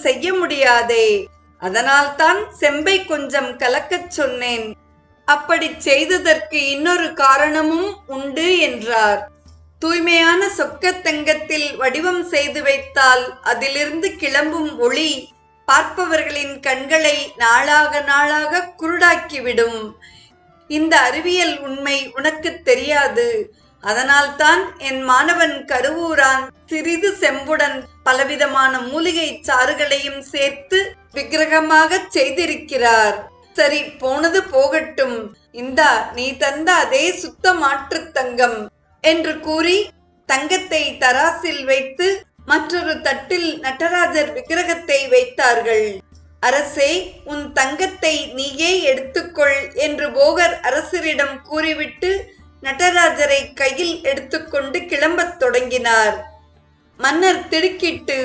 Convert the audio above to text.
செய்ய முடியாதே. அதனால்தான் செம்பை கொஞ்சம் கலக்கச் சொன்னேன். அப்படி செய்ததற்கு இன்னொரு காரணமும் உண்டு என்றார். தூய்மையான சொக்கத்தங்கத்தில் வடிவம் செய்து வைத்தால் அதிலிருந்து கிளம்பும் ஒளி பார்ப்பவர்களின் கண்களை நாளாக நாளாக குருடாக்கிவிடும். இந்த அறிவியல் உண்மை உனக்கு தெரியாது. அதனால்தான் என் மாணவன் கருவூரான் சிறிது செம்புடன் பலவிதமான மூலிகை சாறுகளையும் சேர்த்து விக்கிரகமாக செய்திருக்கிறார். சரி போனது போகட்டும். இந்தா நீ தந்த அதே சுத்த மாற்றுத் தங்கம் என்று கூறி தங்கத்தை தராசில் வைத்து மற்றொரு தட்டில் நடராஜர் விக்கிரகத்தை வைத்தார்கள். அரசே உன் தங்கத்தை நீயே எடுத்துக்கொள் என்று போகர் அரசரிடம் கூறிவிட்டு நடராஜரை கையில் எடுத்துக்கொண்டு கிளம்பத் தொடங்கினார். மன்னர் திடுக்கிட்டு